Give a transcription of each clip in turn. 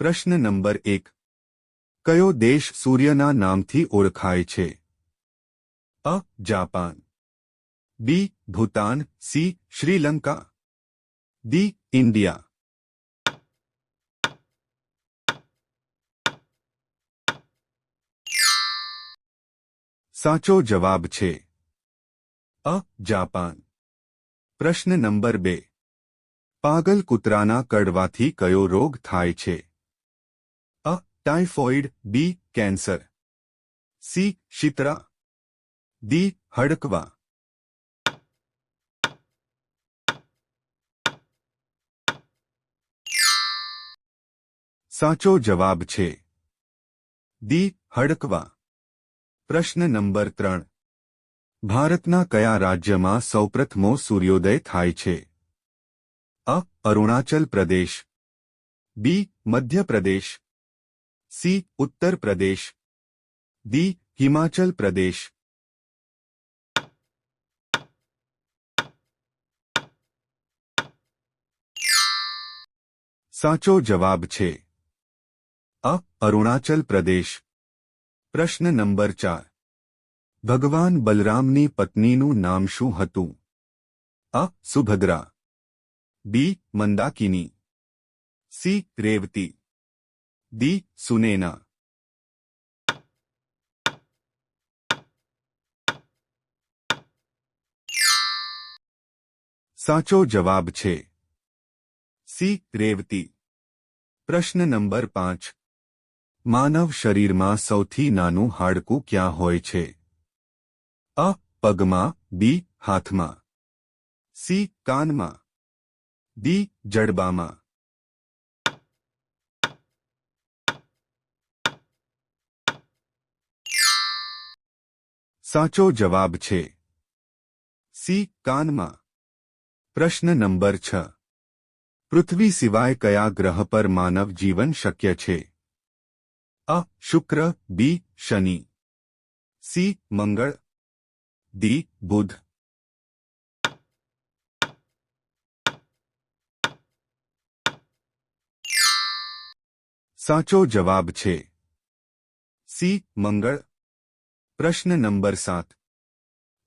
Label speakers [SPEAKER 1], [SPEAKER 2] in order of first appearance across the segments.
[SPEAKER 1] પ્રશ્ન નંબર એક કયો દેશ સૂર્યના નામથી ઓળખાય છે A Japan B Bhutan C Sri Lanka D India સાચો જવાબ છે અ જાપાન પ્રશ્ન નંબર બે પાગલ કૂતરાના કડવાથી કયો રોગ થાય છે A typhoid B cancer C Shitala D હડકવા સાચો જવાબ છે દી હડકવા પ્રશ્ન નંબર ત્રણ ભારતના કયા રાજ્યમાં સૌપ્રથમો સૂર્યોદય થાય છે અ અરુણાચલ પ્રદેશ બી Madhya Pradesh C Uttar Pradesh D Himachal Pradesh સાચો જવાબ છે અ અરુણાચલ પ્રદેશ પ્રશ્ન નંબર ચાર ભગવાન બલરામની પત્નીનું નામ શું હતું અ Subhadra B Mandakini C Revati D Sunaina સાચો જવાબ છે સી રેવતી પ્રશ્ન નંબર પાંચ માનવ શરીરમાં સૌથી નાનું હાડકું ક્યાં હોય છે અ પગમાં બી હાથમાં સી કાનમાં ડી જડબામાં સાચો જવાબ છે. સી. કાનમાં. પ્રશ્ન નંબર છ. પૃથ્વી સિવાય કયા ગ્રહ પર માનવ જીવન શક્ય છે? અ. શુક્ર, બી. શનિ. સી. મંગળ. દી બુધ. સાચો જવાબ છે. સી. મંગળ. પ્રશ્ન નંબર સાત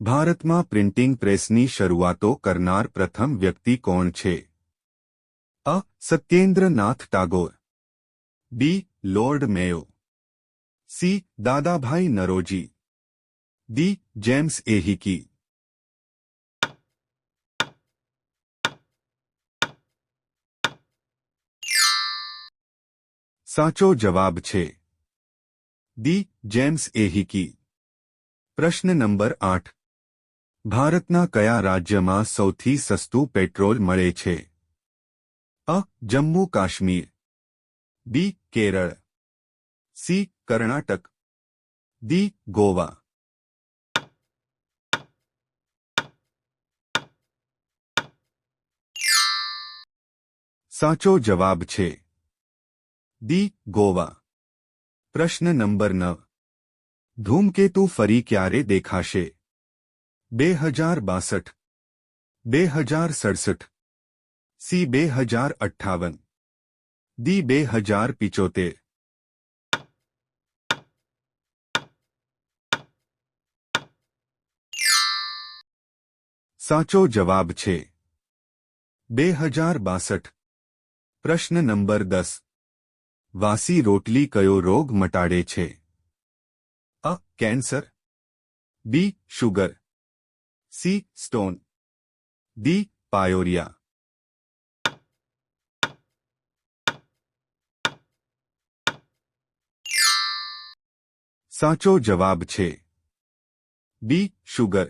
[SPEAKER 1] ભારતમાં પ્રિન્ટિંગ પ્રેસની શરૂઆતો કરનાર પ્રથમ વ્યક્તિ કોણ છે A Satyendranath Tagore B lord Mayo C Dadabhai Naoroji D James Hicky સાચો જવાબ છે ડી જેમ્સ એહિકી પ્રશ્ન નંબર આઠ ભારતના કયા રાજ્યમાં સૌથી સસ્તું પેટ્રોલ મળે છે A Jammu Kashmir B Kerala C Karnataka D Goa સાચો જવાબ છે દી ગોવા પ્રશ્ન નંબર નવ ધૂમકેતુ ફરી ક્યારે દેખાશે બે હજાર બાસઠ બે હજાર સડસઠ સી બે હજાર અઠ્ઠાવન દી બે હજાર પિચોતેર સાચો જવાબ છે બે હજાર બાસઠ પ્રશ્ન નંબર દસ વાસી રોટલી કયો રોગ મટાડે છે A cancer B sugar C stone D pyorrhoea સાચો જવાબ છે બી શુગર